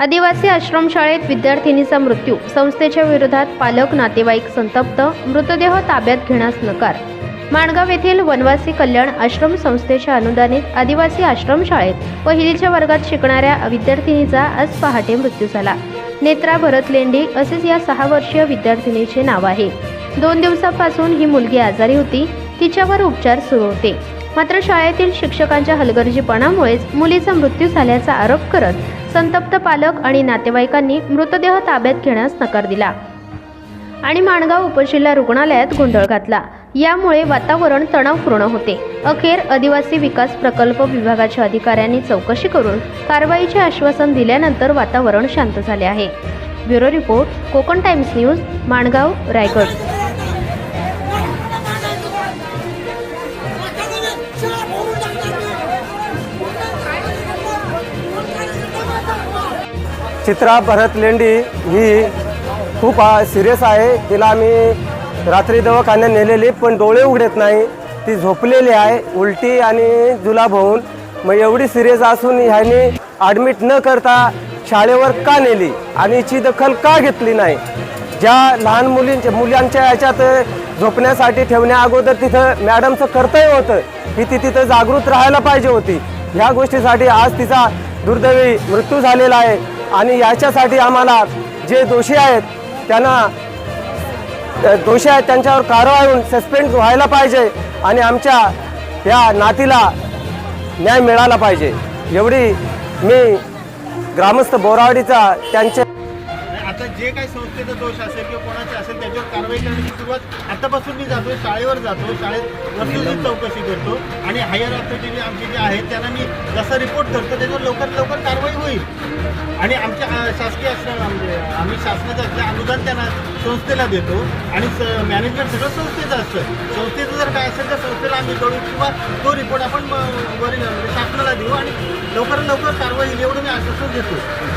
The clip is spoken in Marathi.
आदिवासी आश्रमशाळेत विद्यार्थिनीचा मृत्यू. संस्थेच्या विरोधात पालक नातेवाईक संतप्त मृतदेह ताब्यात घेण्यास नकार. माणगाव येथील वनवासी कल्याण आश्रम संस्थेच्या अनुदानित आदिवासी आश्रमशाळेत पहिलीच्या वर्गात शिकणाऱ्या विद्यार्थिनीचा आज पहाटे मृत्यू झाला. नेत्रा भरत लेंडी असेच या सहा वर्षीय विद्यार्थिनीचे नाव आहे. दोन दिवसापासून ही मुलगी आजारी होती. तिच्यावर उपचार सुरू होते. मात्र शाळेतील शिक्षकांच्या हलगर्जीपणामुळेच मुलीचा मृत्यू झाल्याचा आरोप करत संतप्त पालक आणि नातेवाईकांनी मृतदेह ताब्यात घेण्यास नकार दिला. आणि माणगाव उपजिल्हा रुग्णालयात गोंधळ घातला. यामुळे वातावरण तणावपूर्ण होते. अखेर आदिवासी विकास प्रकल्प विभागाच्या अधिकाऱ्यांनी चौकशी करून कारवाईचे आश्वासन दिल्यानंतर वातावरण शांत झाले आहे. Bureau report Konkan Times news Mangaon Raigad. Chitra Bharat Lendi ही खूप सिरियस आहे. तिला आम्ही रात्री दवाखान्यात नेलेली पण डोळे उघडत नाही. ती झोपलेली आहे उलटी आणि जुलाब होऊन. मग एवढी सिरियस असून ह्याने ॲडमिट न करता शाळेवर का नेली? आणि हिची दखल का घेतली नाही? ज्या लहान मुलींच्या मुलांच्या याच्यात झोपण्यासाठी ठेवण्या अगोदर तिथं मॅडमचं कर्तव्य होतं. की ती तिथं जागृत राहायला पाहिजे होती. ह्या गोष्टीसाठी आज तिचा दुर्दैवी मृत्यू झालेला आहे. आणि याच्यासाठी आम्हाला जे दोषी आहेत त्यांना दोषी आहेत त्यांच्यावर कारवाई होऊन सस्पेंड व्हायला पाहिजे आणि आमच्या या नातीला न्याय मिळाला पाहिजे. एवढी मी ग्रामस्थ बोरावडीचा त्यांच्या आता जे काही संस्थेचा दोष असेल किंवा कोणाचे असेल त्याच्यावर कारवाई करण्याची सुरुवात आतापासून मी जातो शाळेवर जातो शाळेत वस्तुस्थिती चौकशी करतो आणि हायर अथॉरिटी आमचे जे आहेत त्यांना मी जसा रिपोर्ट करतो त्याच्यावर लवकर लवकर कारवाई होईल. आणि आमच्या शासकीय म्हणजे आम्ही शासनाचं जे अनुदान त्यांना संस्थेला देतो आणि मॅनेजमेंट सगळं संस्थेचं असतं. संस्थेचं जर काय असेल तर संस्थेला आम्ही कळू किंवा तो रिपोर्ट आपण वरील शासनाला देऊ आणि लवकरात लवकर कारवाई होईल एवढं मी आश्वासन देतो.